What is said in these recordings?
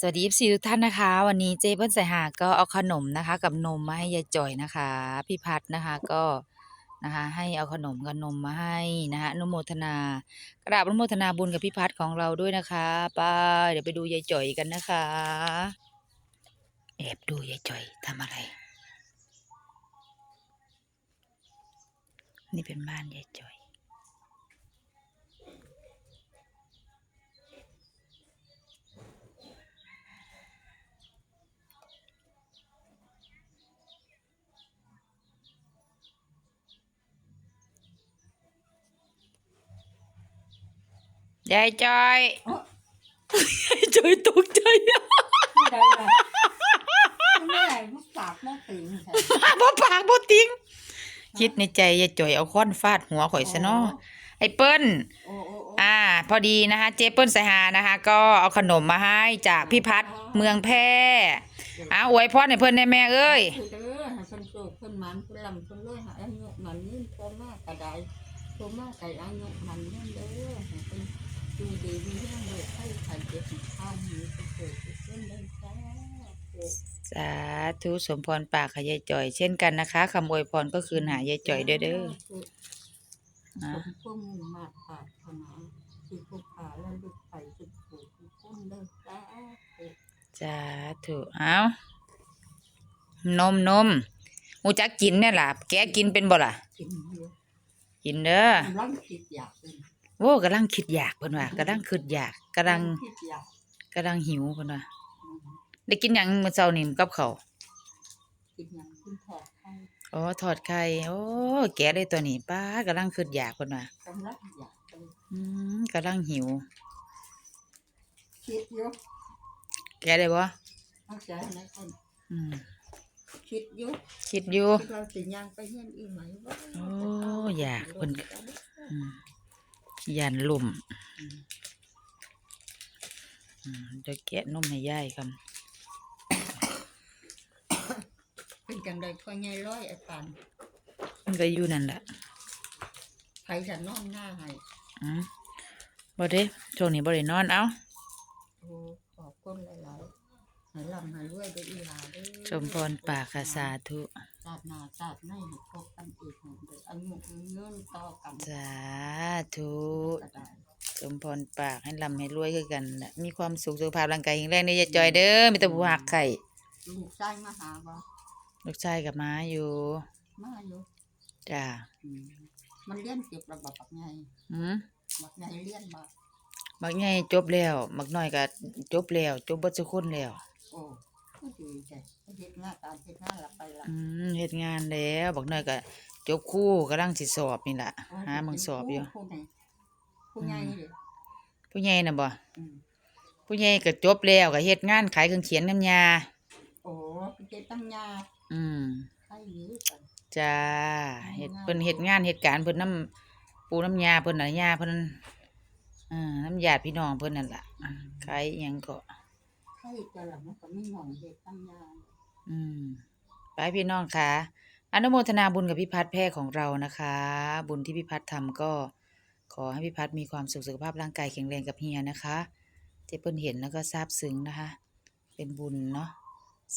สวัสดีสี่ทุกท่านนะคะ วันนี้เจ๊เปิ้ลสายหาก็เอาขนมนะคะ กับนมมาให้ยายจ่อยนะคะ พี่พัดนะคะก็นะคะ ให้เอาขนมกับนมมาให้นะคะนุโมทนากราบนุโมทนาบุญกับพี่พัดของเราด้วยนะคะไปเดี๋ยวไปดูยายจ่อยกันนะคะ แอบดูยายจ่อยทำอะไร นี่เป็นบ้านยายจ่อย ยายจอยยายจอยตกใจอะไม่ได้เลยไม่ได้ลูกปากแม่ตีนใช่มาบ่ปากบ่ติงคิดในใจยายจอยเอาค้อนฟาดหัวข่อยซะเนาะไอ้เปิ้ลโอ้โอ้โอ้อ่า พอดีนะคะ เจ๊เปิ้ลสายหานะคะ ก็เอาขนมมาให้จากพี่พัดเมืองแพร่อ้าอวยพรให้เพิ่นได้แม่เอ้ยคือเด้อให้เพิ่นโตเพิ่นหมันเพิ่นลำเพิ่นรวยหาอายุมันยืนโตมากกระไดโตมากกระอายุมันยืนเด้อให้เพิ่น ดูดีมีเรื่องเลยให้ใครเจ็บข้าวมีเพิ่นเกิดเพิ่นได้จ้าสาธุสมพรปากค่ะยายจ่อย เช่นกันนะคะคำอวยพรก็คืนหายายจ่อยเด้อเด้อสมพวกมุ่งมาปารถนาคือผู้ขาและลูกไปสุดผูกพ้นเด้อจ้าสาธุเอานมนมหูจักกินเนี่ยล่ะ แกกินเป็นบ่ล่ะ กินเด้อกำลังคิดอยากเป็น โว้กำลังคิดอยากเพิ่นว่ากำลังคิดอยากกำลังคิดอยากกำลังหิวเพิ่นว่าอืมได้กินหยังมื้อเช้านี่กับข้าวกินอย่างคุณถอดให้อ๋อทอดไข่โอ้แกะได้ตัวนี้ป้ากำลังคิดอยากเพิ่นว่ากำลังอยากเป็นอืมกำลังหิวคิดเยอะแกะได้บ่เข้าใจไหมคนอืมคิดเยอะคิดอยู่คิดเราสิยังไปเฮียนอีกไหมวะโอ้อยากเพิ่นอืม ยันลุ่มอืมเดี๋ยวแกะนมให้ยายครับเป็นจังใดพ่อใหญ่ร้อยไอ้ปานมันก็อยู่นั่นแหละใครจะนอนหน้าให้อืมบ่ได้ช่วงนี้บ่ได้นอนเอ้าโอ้ขอบคุณหลายๆให้ลำให้รวยได้อีหลาเด้อชมพรปากค่ะสาธุ ศาสนาศาสตร์ในให้พบกันอีกหนึ่งเดือนอายุเงินต่อกันสาธุ ก็ได้ชมพรปากให้ร่ำให้รวยคือกันน่ะมีความสุขสุขภาพร่างกายแข็งแรงเด้อยายจอยเด้อมีแต่ผู้หักไข่ลูกชายมาหาบ่ลูกชายกับม้าอยู่มาอยู่จ้าอืมมันเลี้ยนเก็บระบบบักไงหืมบักไงเลี้ยนบ่บักใหญ่จบแล้วบักน้อยก็จบแล้ว จบเบิดทุกคนแล้วโอ้ ก็ดีใจเฮ็ดงานการเฮ็ดงานละไปละอืมเฮ็ดงานแล้วบักน้อยก็จบครู่กำลังสิสอบนี่ล่ะหามึงสอบอยู่ผู้ไหนผู้ใหญ่เลยผู้ใหญ่น่ะบ่อืมผู้ใหญ่ก็จบแล้วก็เฮ็ดงานขายเครื่องเขียนน้ำยาโอ้เฮ็ดตั้งยาอืมใครยื้อกันจ้าเฮ็ดเพิ่นเฮ็ดงานเฮ็ดการเพิ่นน้ำปูน้ำยาเพิ่นน่ะยาเพิ่นเอ่าน้ำญาติพี่น้องเพิ่นนั่นล่ะอ่าขายอิหยังก็ ใครจะหลังมันก็ไม่หมองเฮ็ดตั้งยาอืมไปพี่น้องค่ะอนุโมทนาบุญกับพี่พัดแพร่ของเรานะคะ บุญที่พี่พัดทำก็ ขอให้พี่พัดมีความสุขสุขภาพร่างกายแข็งแรงกับเฮียนะคะเจ๊เปิ้ลเห็นแล้วก็ซาบซึ้งนะคะ เป็นบุญเนาะ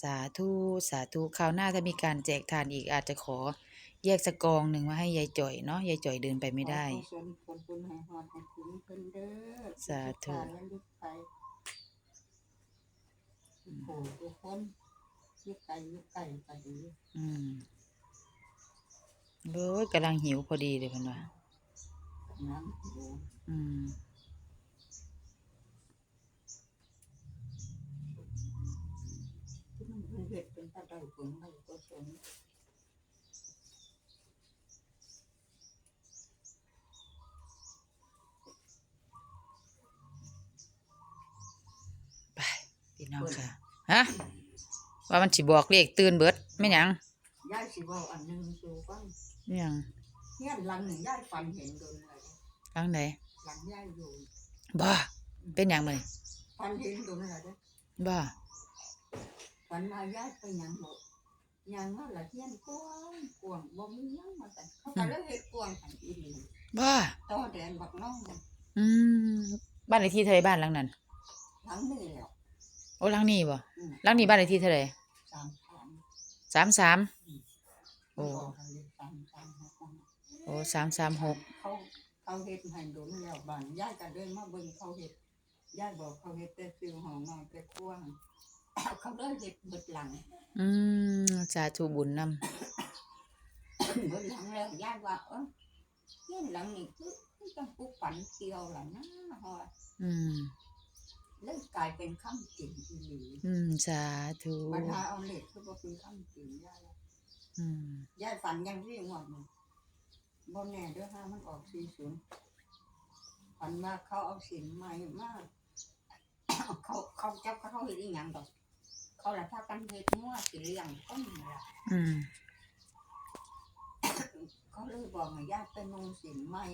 สาธุสาธุคราวหน้าถ้ามีการแจกทานอีกอาจจะขอแยกสกองหนึ่งมาให้ยายจ่อยเนาะยายจ่อยเดินไปไม่ได้ ขอกุศลผลบุญให้ฮอดให้ถึงเพิ่นเด้อสาธุทุกการและลึกไป โอ้ทุกคนยุกไก่ยุกไก่ก็ดีอืมโอ้ยกำลังหิวพอดีเลยพันว่าน้ำดูอืมมันเฮ็ดเป็นตะไดผลให้กุศลไปพี่น้องค่ะ ฮะว่ามันสิบอกเลขตื่นเบิดไม่หยังยายสิเว้าอันหนึงสู่ฟังไม่หยังเฮียนหลังหนึ่งยายฝันเห็นโดนเลยทางไหนหลังยายอยู่บ้าเป็นหยังเลยฝันเห็นโดนอะไรเด้อบ้าฝันมายายไปหยังบ่หยังมาละเฮียนกว้างกว้างบ่มีหยังมาแต่เขาก็เลยเฮ็ดกว้างหันอีหลีบ้าต่อแดนบักน้องอืมบ้านเลขที่เท่าไหรบ้านหลังนั้นหลังนี่แหล้ว โอ้หลังนี้บ่อืมหลังนี้บ้านเลขที่เท่าไหร่สามสามสามสามโอ้โอ้สามสามหกโอ้สามสามหกเขาเขาเฮ็ดให้โดนแล้วบ้านยายก็เดินมาเบิ่งเขาเฮ็ดยายบอกเขาเฮ็ดแต่ซื้อห้องนอนแต่ครัวหั่นเขาเลยเฮ็ดเบิดหลัง อืมสาธุบุญนเบิดหลังแล้วยายว่าเออเฮียนหลังนี่คือคือจังปลูกฝันเกี่ยวล่ะนะฮะำอืมเลยกลายเป็นคำจริงอีหลีอืมสาธุปัญหาเอาเหล็กคือบ่เป็นคำจริงยายว่าอืมยายฝันยังที่งวดนี่บ่แน่เด้อฮะมันออก40ฝันว่าเขาเอาสินใหม่มาเขาเขาจับเขาเฮ็ดอีหยังดอก เขาละพากันเฮ็ดมั่วสิเลี้ยงก็นี่ล่ะอืมเขาเลยบอกให้ญาติไปนุ่งสินใหม่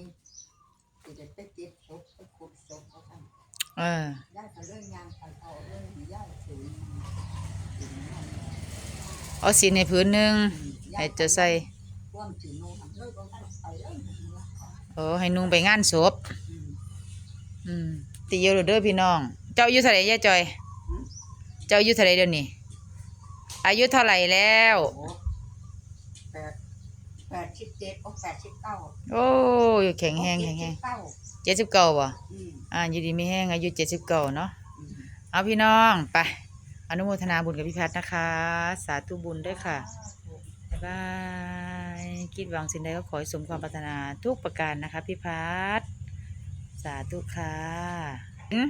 สิได้ไปเก็บศพไปขุดศพเขาซั่น เออญาติก็เลยย่างไปเอาเลยให้ญาติถือสินใหม่เอาสีในผืนหนึ่งให้เจะใส่ร่วมสินนุ่งหั่นเลยบ่ทันไปเลยโอ้ให้นุ่งไปงานศพอืมอืมตีเยอะเด้อพี่น้อง เจ้าอายุเท่าไหร่ยายจอย เจ้าอายุเท่าไหร่เดี๋ยวนี้อายุเท่าไหร่แล้วโอ้แปดแปดสิบเจ็ดโอ้แปดสิบเก้าโอ้ยแข็งแรงแข็งแรง เก้าเจ็ดสิบเก้าบ่อืมอ่าอยู่ดีไม่แห้งอายุเจ็ดสิบเก้าเนาะอืมเอาพี่น้องไปอนุโมทนาบุญกับพี่แพทย์นะคะ สาธุบุญด้วยค่ะบ๊ายบายคิดหวังสิ่งใดก็ขอให้สมความปรารถนาทุกประการนะคะพี่พัทสาธุค่ะอืม